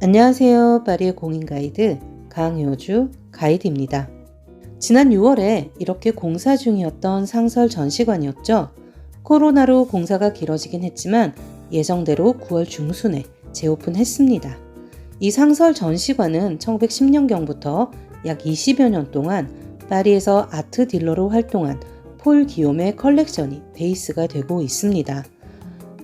안녕하세요. 파리의 공인 가이드 강효주 가이드입니다. 지난 6월에 이렇게 공사 중이었던 상설 전시관이었죠. 코로나로 공사가 길어지긴 했지만 예정대로 9월 중순에 재오픈했습니다. 이 상설 전시관은 1910년경부터 약 20여 년 동안 파리에서 아트 딜러로 활동한 폴 기욤의 컬렉션이 베이스가 되고 있습니다.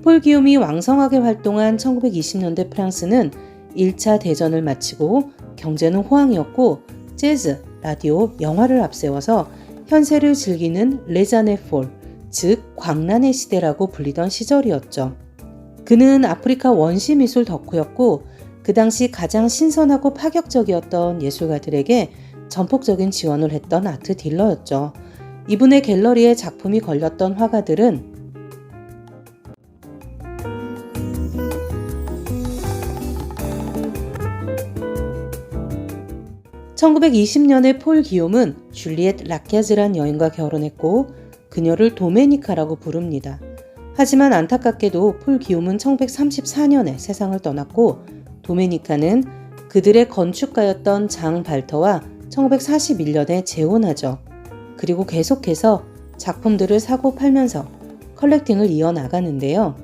폴 기욤이 왕성하게 활동한 1920년대 프랑스는 1차 대전을 마치고 경제는 호황이었고 재즈, 라디오, 영화를 앞세워서 현세를 즐기는 레자네 폴, 즉 광란의 시대라고 불리던 시절이었죠. 그는 아프리카 원시 미술 덕후였고 그 당시 가장 신선하고 파격적이었던 예술가들에게 전폭적인 지원을 했던 아트 딜러였죠. 이분의 갤러리에 작품이 걸렸던 화가들은 1920년에 폴 기욤은 줄리엣 라케즈란 여인과 결혼했고 그녀를 도메니카라고 부릅니다. 하지만 안타깝게도 폴 기욤은 1934년에 세상을 떠났고 도메니카는 그들의 건축가였던 장 발터와 1941년에 재혼하죠. 그리고 계속해서 작품들을 사고 팔면서 컬렉팅을 이어나가는데요.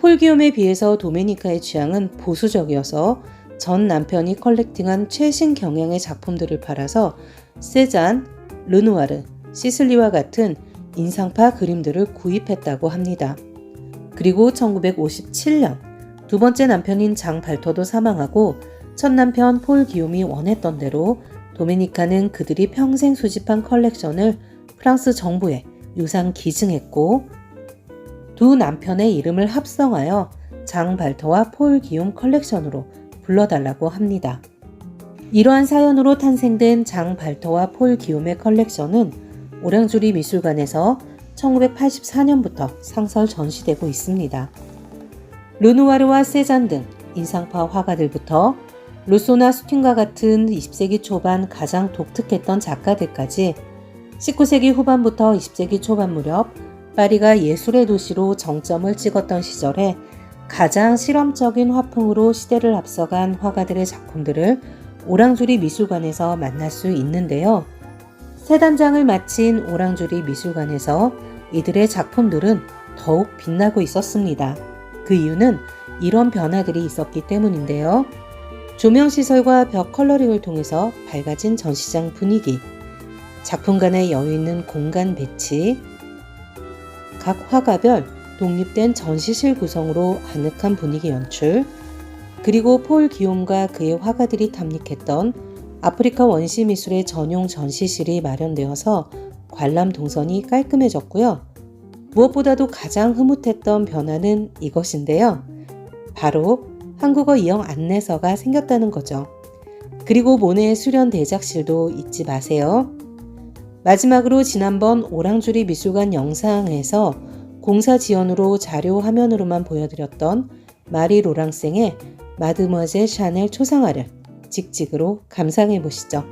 폴 기욤에 비해서 도메니카의 취향은 보수적이어서 전 남편이 컬렉팅한 최신 경향의 작품들을 팔아서 세잔, 르누아르, 시슬리와 같은 인상파 그림들을 구입했다고 합니다. 그리고 1957년 두 번째 남편인 장 발터도 사망하고 첫 남편 폴 기욤이 원했던 대로 도메니카는 그들이 평생 수집한 컬렉션을 프랑스 정부에 유상 기증했고 두 남편의 이름을 합성하여 장 발터와 폴 기욤 컬렉션으로 불러달라고 합니다. 이러한 사연으로 탄생된 장 발터와 폴 기욤의 컬렉션은 오랑주리 미술관에서 1984년부터 상설 전시되고 있습니다. 르누아르와 세잔 등 인상파 화가들부터 루소나 스틴과 같은 20세기 초반 가장 독특했던 작가들까지 19세기 후반부터 20세기 초반 무렵 파리가 예술의 도시로 정점을 찍었던 시절에 가장 실험적인 화풍으로 시대를 앞서간 화가들의 작품들을 오랑주리 미술관에서 만날 수 있는데요. 세 단장을 마친 오랑주리 미술관에서 이들의 작품들은 더욱 빛나고 있었습니다. 그 이유는 이런 변화들이 있었기 때문인데요. 조명 시설과 벽 컬러링을 통해서 밝아진 전시장 분위기, 작품 간의 여유 있는 공간 배치, 각 화가별 독립된 전시실 구성으로 아늑한 분위기 연출, 그리고 폴 기욤과 그의 화가들이 탐닉했던 아프리카 원시 미술의 전용 전시실이 마련되어서 관람 동선이 깔끔해졌고요. 무엇보다도 가장 흐뭇했던 변화는 이것인데요. 바로 한국어 이형 안내서가 생겼다는 거죠. 그리고 모네의 수련 대작실도 잊지 마세요. 마지막으로 지난번 오랑주리 미술관 영상에서 공사 지연으로 자료 화면으로만 보여드렸던 마리 로랑생의 마드머제 샤넬 초상화를 직직으로 감상해 보시죠.